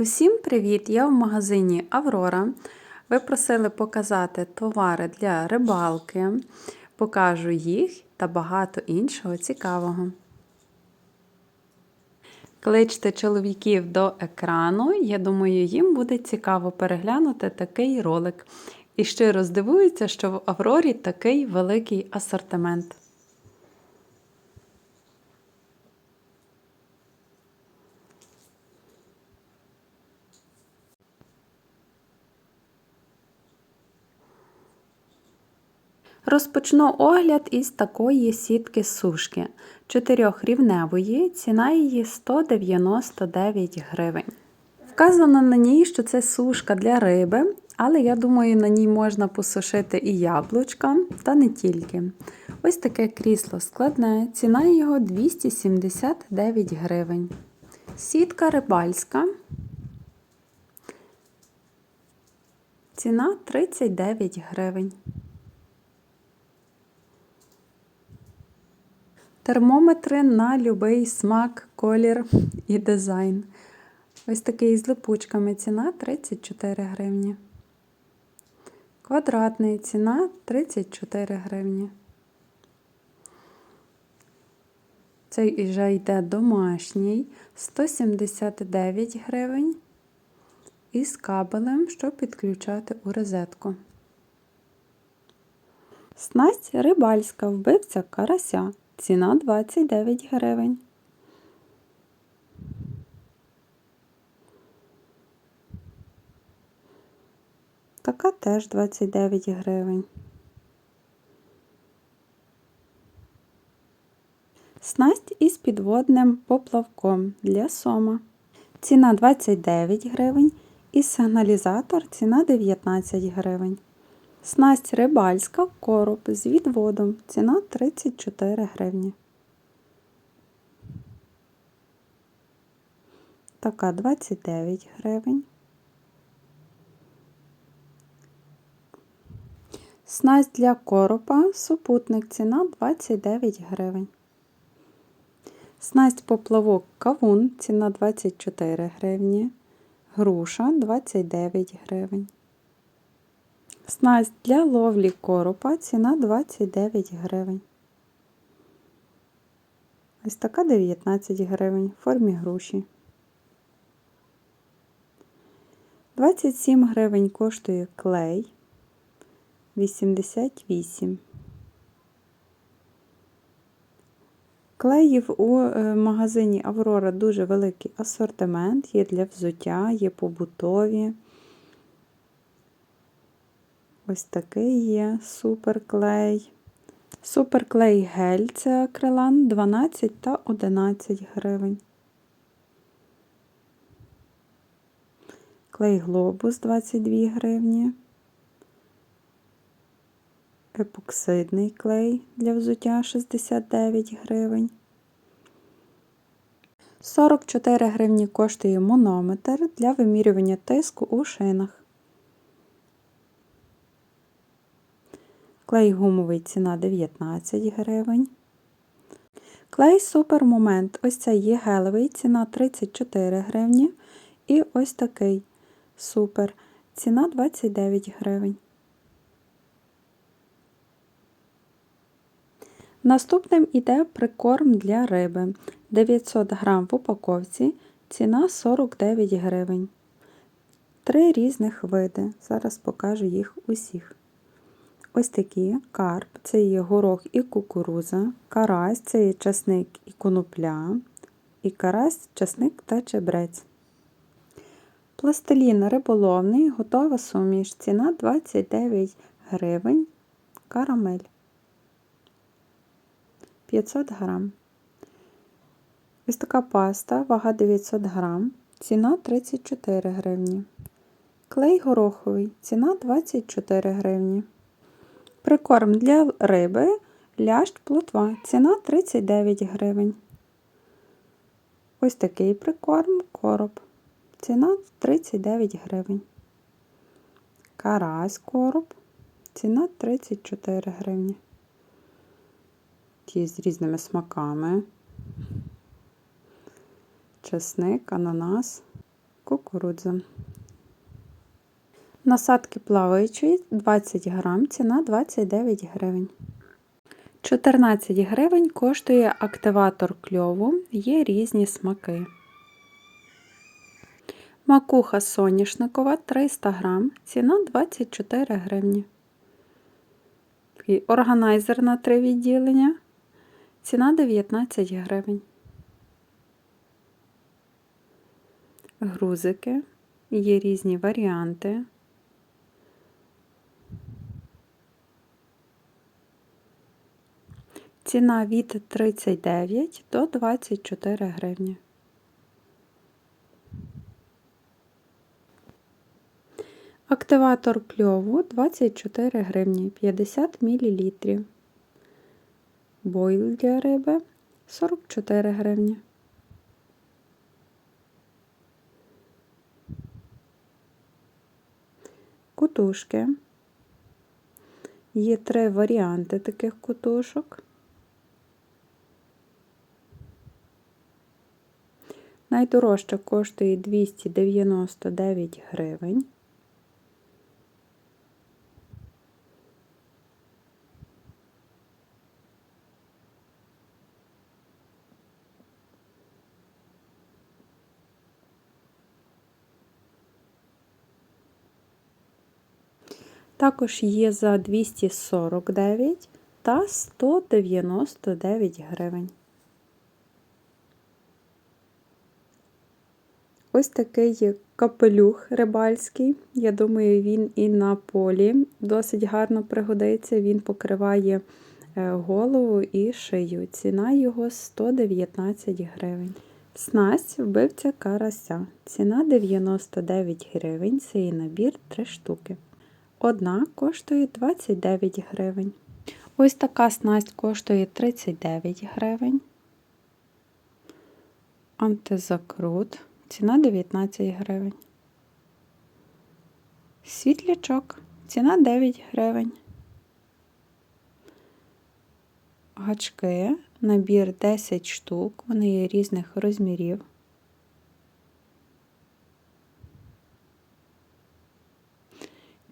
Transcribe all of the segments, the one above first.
Усім привіт! Я в магазині Аврора. Ви просили показати товари для рибалки. Покажу їх та багато іншого цікавого. Кличте чоловіків до екрану. Я думаю, їм буде цікаво переглянути такий ролик. І щиро здивуються, що в Аврорі такий великий асортимент. Розпочну огляд із такої сітки сушки чотирьохрівневої, ціна її 199 гривень. Вказано на ній, що це сушка для риби, але я думаю, на ній можна посушити і яблучка, та не тільки. Ось таке крісло складне, ціна його 279 гривень. Сітка рибальська. Ціна 39 гривень. Термометри на будь-який смак, колір і дизайн. Ось такий з липучками ціна 34 гривні. Квадратний ціна 34 гривні. Цей вже йде домашній 179 гривень. І з кабелем, щоб підключати у розетку. Снасть рибальська вбивця карася. Ціна 29 гривень. Така теж 29 гривень. Снасть із підводним поплавком для сома. Ціна 29 гривень і сигналізатор ціна 19 гривень. Снасть рибальська короб з відводом. Ціна 34 гривні. Така 29 гривень. Снасть для коропа, супутник ціна 29 гривень. Снасть поплавок кавун ціна 24 гривні. Груша 29 гривень. Снасть для ловлі коропа ціна 29 гривень. Ось така 19 гривень в формі груші. 27 гривень коштує клей. 88. Клеїв у е, магазині Аврора дуже великий асортимент, є для взуття, є побутові. Ось такий є суперклей. Суперклей гель це акрилан 12 та 11 гривень. Клей глобус 22 гривні. Епоксидний клей для взуття 69 гривень. 44 гривні коштує монометр для вимірювання тиску у шинах. Клей гумовий ціна 19 гривень. Клей супермомент. Ось цей є гелевий, ціна 34 гривні. І ось такий супер. Ціна 29 гривень. Наступним іде прикорм для риби. 900 грам в упаковці. Ціна 49 гривень. Три різних види. Зараз покажу їх усіх. Ось такі карп, це є горох і кукуруза, карась це є часник і конопля, і карась, часник та чебрець. Пластилін риболовний, готова суміш. Ціна 29 гривень. Карамель 500 грам. Ось така паста, вага 900 грам, ціна 34 гривні. Клей гороховий, ціна 24 гривні. Прикорм для риби лящ плотва. Ціна 39 гривень. Ось такий прикорм короб. Ціна 39 гривень. Карась короб. Ціна 34 гривні. Ті з різними смаками. Чесник, ананас, кукурудза. Насадки плаваючої 20 грам, ціна 29 гривень. 14 гривень коштує активатор кльову, є різні смаки. Макуха соняшникова 300 грам, ціна 24 гривні. Органайзер на три відділення, ціна 19 гривень. Грузики, є різні варіанти. Ціна від 39 до 24 гривні. Активатор кльову 24 гривні 50 мл. Бойл для риби 44 гривні. Кутушки. Є три варіанти таких кутушок. Найдорожча коштує 299 гривень. Також є за 249 та 199 гривень. Ось такий капелюх рибальський. Я думаю, він і на полі досить гарно пригодиться. Він покриває е, голову і шию. Ціна його 119 гривень. Снасть вбивця карася. Ціна 99 гривень. Це і набір 3 штуки. Одна коштує 29 гривень. Ось така снасть коштує 39 гривень. Антизакрут. Ціна 19 гривень. Світлячок. Ціна 9 гривень. Гачки. Набір 10 штук. Вони є різних розмірів.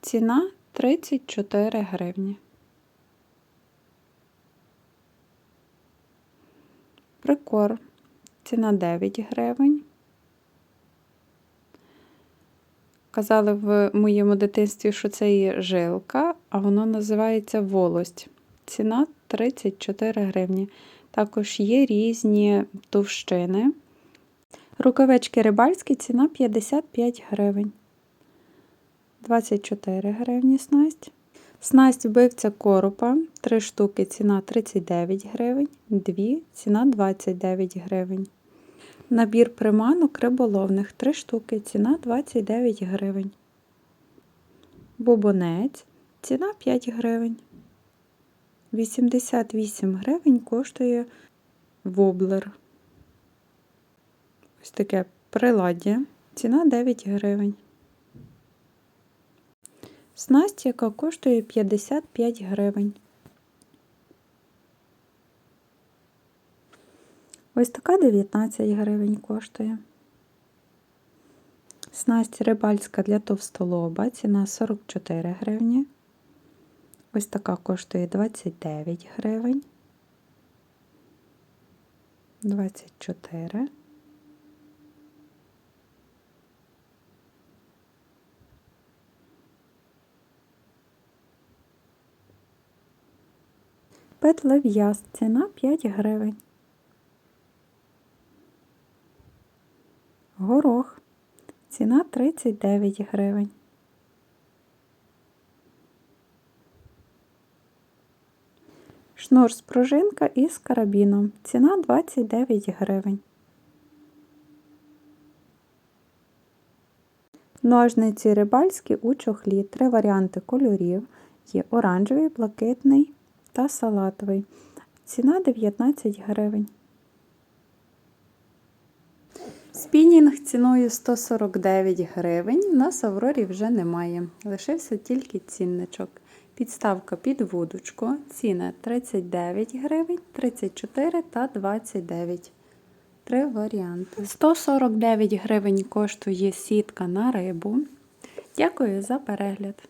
Ціна 34 гривні. Прикор. Ціна 9 гривень. Казали в моєму дитинстві, що це є жилка, а воно називається волость. Ціна 34 гривні. Також є різні товщини. Рукавички рибальські ціна 55 гривень. 24 гривні снасть. Снасть вбивця коропа 3 штуки ціна 39 гривень, 2 ціна 29 гривень. Набір приманок риболовних 3 штуки, ціна 29 гривень. Бобонець ціна 5 гривень. 88 гривень коштує воблер. Ось таке приладдя. Ціна 9 гривень. Снасть, яка коштує 55 гривень. Ось така 19 гривень коштує. Снасть рибальська для товстолоба, ціна 44 гривні. Ось така коштує 29 гривень. 24. Петлев'яз, ціна 5 гривень. Горох. Ціна 39 гривень. Шнур з пружинка із карабіном. Ціна 29 гривень. Ножниці рибальські у чохлі. Три варіанти кольорів. Є оранжевий, блакитний та салатовий. Ціна 19 гривень. Спінінг ціною 149 гривень. На Саврорі вже немає. Лишився тільки цінничок. Підставка під вудочку. Ціна 39 гривень, 34 та 29. три варіанти. 149 гривень коштує сітка на рибу. Дякую за перегляд.